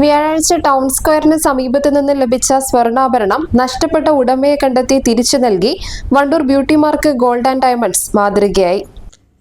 വ്യാഴാഴ്ച ടൗൺ സ്ക്വയറിന് സമീപത്ത് നിന്ന് ലഭിച്ച സ്വർണാഭരണം നഷ്ടപ്പെട്ട ഉടമയെ കണ്ടെത്തി തിരിച്ചു നൽകി Wandoor beauty mark gold and diamonds മാതൃകയായി.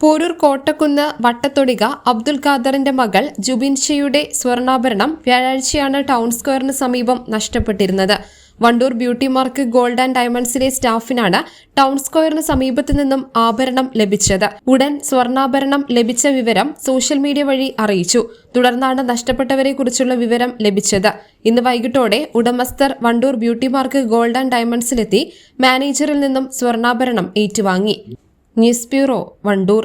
പോരൂർ കോട്ടക്കുന്ന് വട്ടത്തൊടിക അബ്ദുൽ ഖാദറിന്റെ മകൾ ജുബിൻഷയുടെ സ്വർണാഭരണം വ്യാഴാഴ്ചയാണ് ടൗൺ സ്ക്വയറിന് സമീപം നഷ്ടപ്പെട്ടിരുന്നത്. Wandoor beauty mark gold and ഡയമണ്ട്സിലെ സ്റ്റാഫിനാണ് ടൗൺ സ്ക്വയറിന് സമീപത്തു നിന്നും ആഭരണം ലഭിച്ചത്. ഉടൻ സ്വർണാഭരണം ലഭിച്ച വിവരം സോഷ്യൽ മീഡിയ വഴി അറിയിച്ചു. തുടർന്നാണ് നഷ്ടപ്പെട്ടവരെ കുറിച്ചുള്ള വിവരം ലഭിച്ചത്. ഇന്ന് വൈകിട്ടോടെ ഉടമസ്ഥർ Wandoor beauty mark gold and ഡയമണ്ട്സിലെത്തി മാനേജറിൽ നിന്നും സ്വർണാഭരണം ഏറ്റുവാങ്ങി. News bureau Wandoor.